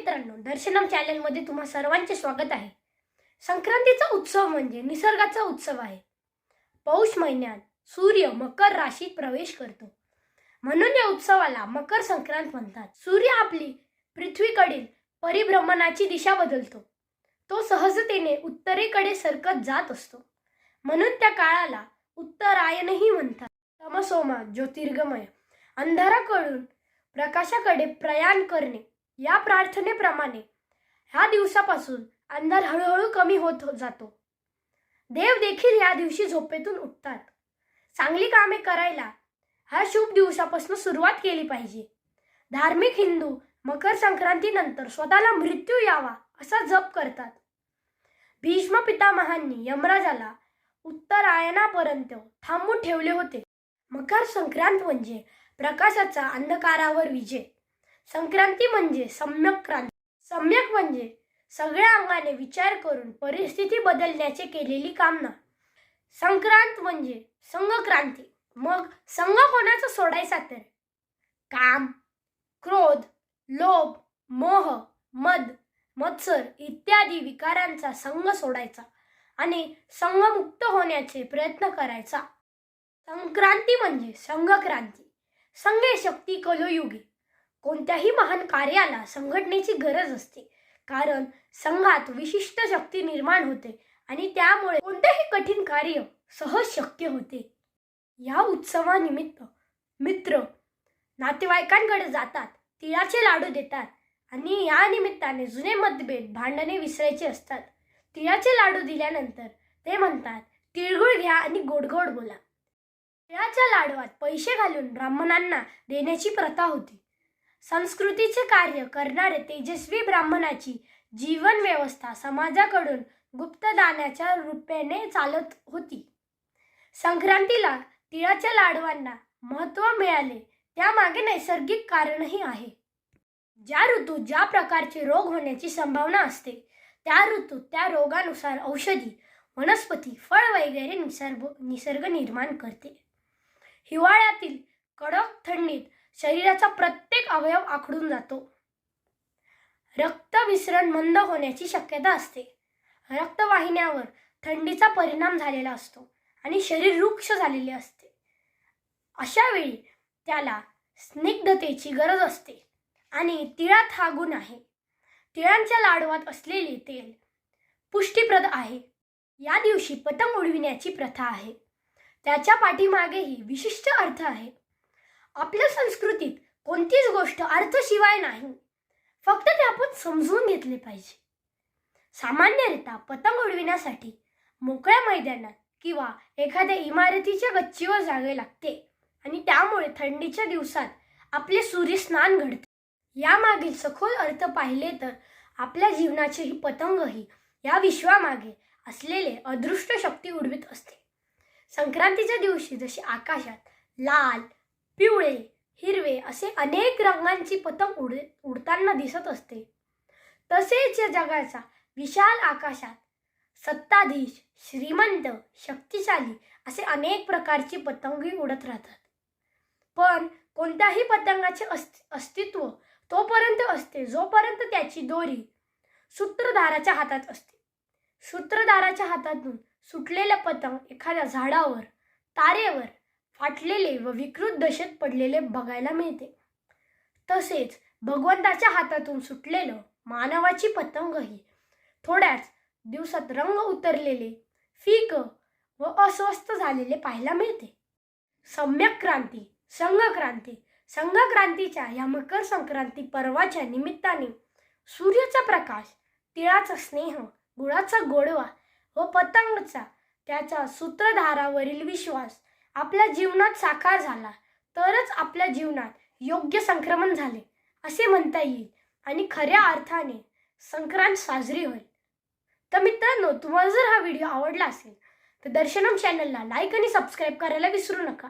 मित्रांनो दर्शनम चॅनलमध्ये तुम्हा सर्वांचे स्वागत आहे. संक्रांतीचा उत्सव म्हणजे निसर्गाचा उत्सव आहे. पौष महिन्यात सूर्य मकर राशीत प्रवेश करतो. म्हणून या उत्सवाला मकर संक्रांत म्हणतात. सूर्य आपली पृथ्वीकडील परिभ्रमणाची दिशा बदलतो. तो सहजतेने उत्तरेकडे सरकत जात असतो. म्हणून त्या काळाला उत्तरायणही म्हणतात. तमसोमा ज्योतिर्गमय अंधाराकडून प्रकाशाकडे प्रयाण करणे या प्रार्थनेप्रमाणे ह्या दिवसापासून अंधार हळूहळू कमी होत हो- जातो. देव देखील या दिवशी झोपेतून उठतात. चांगली कामे करायला ह्या शुभ दिवसापासून सुरुवात केली पाहिजे. धार्मिक हिंदू मकर संक्रांतीनंतर स्वतःला मृत्यू यावा असा जप करतात. भीष्म पितामहांनी यमराजाला उत्तरायणापर्यंत थांबून ठेवले होते. मकर संक्रांत म्हणजे प्रकाशाचा अंधकारावर विजय. संक्रांती म्हणजे सम्यक क्रांती. सम्यक म्हणजे सगळ्या अंगाने विचार करून परिस्थिती बदलण्याचे केलेली कामना. संक्रांत म्हणजे संघक्रांती मग संघ कोणाचा सोडायचा तर? काम क्रोध लोभ मोह मद मत्सर इत्यादी विकारांचा संघ सोडायचा आणि संघमुक्त होण्याचे प्रयत्न करायचा. संक्रांती म्हणजे संघक्रांती संघे शक्ती कलयुगी. कोणत्याही महान कार्याला संघटनेची गरज असते. कारण संघात विशिष्ट शक्ती निर्माण होते आणि त्यामुळे कोणतेही कठीण कार्य सहज शक्य होते. या उत्सवानिमित्त मित्र नातेवाईकांकडे जातात तिळाचे लाडू देतात आणि या निमित्ताने जुने मतभेद भांडणे विसरायचे असतात. तिळाचे लाडू दिल्यानंतर ते म्हणतात तिळगुळ घ्या आणि गोडगोड बोला. तिळाच्या लाडवात पैसे घालून ब्राह्मणांना देण्याची प्रथा होती. संस्कृतीचे कार्य करणारे तेजस्वी ब्राह्मणाची जीवन व्यवस्था समाजाकडून गुप्तदानाच्या रूपेने चालत होती. संक्रांतीला तिळाच्या लाडवांना महत्त्व मिळाले त्यामागे नैसर्गिक कारणही आहे. ज्या ऋतूत ज्या प्रकारचे रोग होण्याची संभावना असते त्या ऋतूत त्या रोगानुसार औषधी वनस्पती फळ वगैरे निसर्ग निसर्ग निर्माण करते. हिवाळ्यातील कडक थंडीत शरीराचा प्रत्येक अवयव आखडून जातो. रक्त विसरण मंद होण्याची शक्यता असते. रक्तवाहिन्यावर थंडीचा परिणाम झालेला असतो आणि शरीर रुक्ष झालेले असते. अशा वेळी त्याला स्निग्धतेची गरज असते आणि तिळात हा गुण आहे. तिळांच्या लाडवात असलेले तेल पुष्टीप्रद आहे. या दिवशी पतंग उडविण्याची प्रथा आहे. त्याच्या पाठीमागेही विशिष्ट अर्थ आहे. आपल्या संस्कृतीत कोणतीच गोष्ट अर्थशिवाय नाही. फक्त ते आपण समजून घेतले पाहिजे. सामान्यरित्या पतंग उडविण्यासाठी मोकळ्या मैदानात किंवा एखाद्या इमारतीच्या गच्चीवर जावे लागते आणि त्यामुळे थंडीच्या दिवसात आपले सूर्यस्नान घडते. यामागील सखोल अर्थ पाहिले तर आपल्या जीवनाचेही ही पतंग ही या विश्वामागे असलेले अदृष्ट शक्ती उडवीत असते. संक्रांतीच्या दिवशी जशी आकाशात लाल पिवळे हिरवे असे अनेक रंगांची पतंग उड उडताना दिसत असते. तसेच या जगाचा विशाल आकाशात सत्ताधीश श्रीमंत शक्तिशाली असे अनेक प्रकारची पतंगही उडत राहतात. पण कोणत्याही पतंगाचे अस्ति अस्तित्व तोपर्यंत असते जोपर्यंत त्याची दोरी सूत्रधाराच्या हातात असते. सूत्रधाराच्या हातातून सुटलेलं पतंग एखाद्या झाडावर तारेवर फाटलेले व विकृत दशेत पडलेले बघायला मिळते. तसेच भगवंताच्या हातातून सुटलेलं मानवाची पतंगही थोड्याच दिवसात रंग उतरलेले फीक व अस्वस्थ झालेले पाहायला मिळते. सम्यक क्रांती संघक्रांती संघक्रांतीच्या या मकर संक्रांती पर्वाच्या निमित्ताने सूर्याचा प्रकाश तिळाचा स्नेह गुळाचा गोडवा व पतंगचा त्याच्या सूत्रधारावरील विश्वास आपल्या जीवनात साकार झाला तरच आपल्या जीवनात योग्य संक्रमण झाले असे म्हणता येईल आणि खऱ्या अर्थाने संक्रांत साजरी होईल. तर मित्रांनो तुम्हाला जर हा व्हिडिओ आवडला असेल तर दर्शनम चॅनलला लाईक आणि सबस्क्राईब करायला विसरू नका.